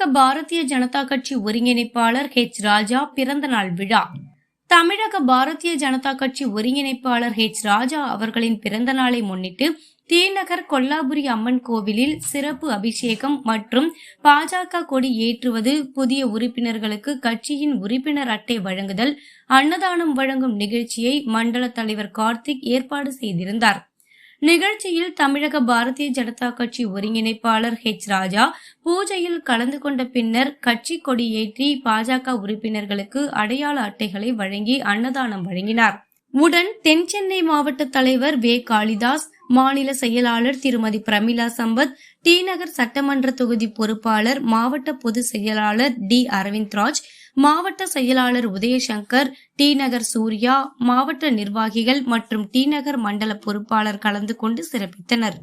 பாரதிய ஜனதா கட்சி ஒருங்கிணைப்பாளர் ஹெச். ராஜா பிறந்த நாள் விழா. தமிழக பாரதிய ஜனதா கட்சி ஒருங்கிணைப்பாளர் ஹெச். ராஜா அவர்களின் பிறந்த நாளை முன்னிட்டு தீநகர் கொல்லாபுரி அம்மன் கோவிலில் சிறப்பு அபிஷேகம் மற்றும் பாஜக கொடி ஏற்றுவது புதிய உறுப்பினர்களுக்கு கட்சியின் உறுப்பினர் அட்டை வழங்குதல் அன்னதானம் வழங்கும் நிகழ்ச்சியை மண்டல தலைவர் கார்த்திக் ஏற்பாடு செய்திருந்தார். நிகழ்ச்சியில் தமிழக பாரதிய ஜனதா கட்சி ஒருங்கிணைப்பாளர் ஹெச் ராஜா பூஜையில் கலந்து கொண்ட பின்னர் கட்சி கொடி ஏற்றி பாஜக உறுப்பினர்களுக்கு அடையாள அட்டைகளை வழங்கி அன்னதானம் வழங்கினார். உடன் தென் சென்னை மாவட்ட தலைவர் வே. காளிதாஸ் மாநில செயலாளர் திருமதி பிரமிளா சம்பத் டி நகர் சட்டமன்ற தொகுதி பொறுப்பாளர் மாவட்ட பொதுச் செயலாளர் டி. அரவிந்த்ராஜ் மாவட்ட செயலாளர் உதயசங்கர் டி நகர் சூர்யா மாவட்ட நிர்வாகிகள் மற்றும் டி நகர் மண்டல பொறுப்பாளர் கலந்து கொண்டு சிறப்பித்தனர்.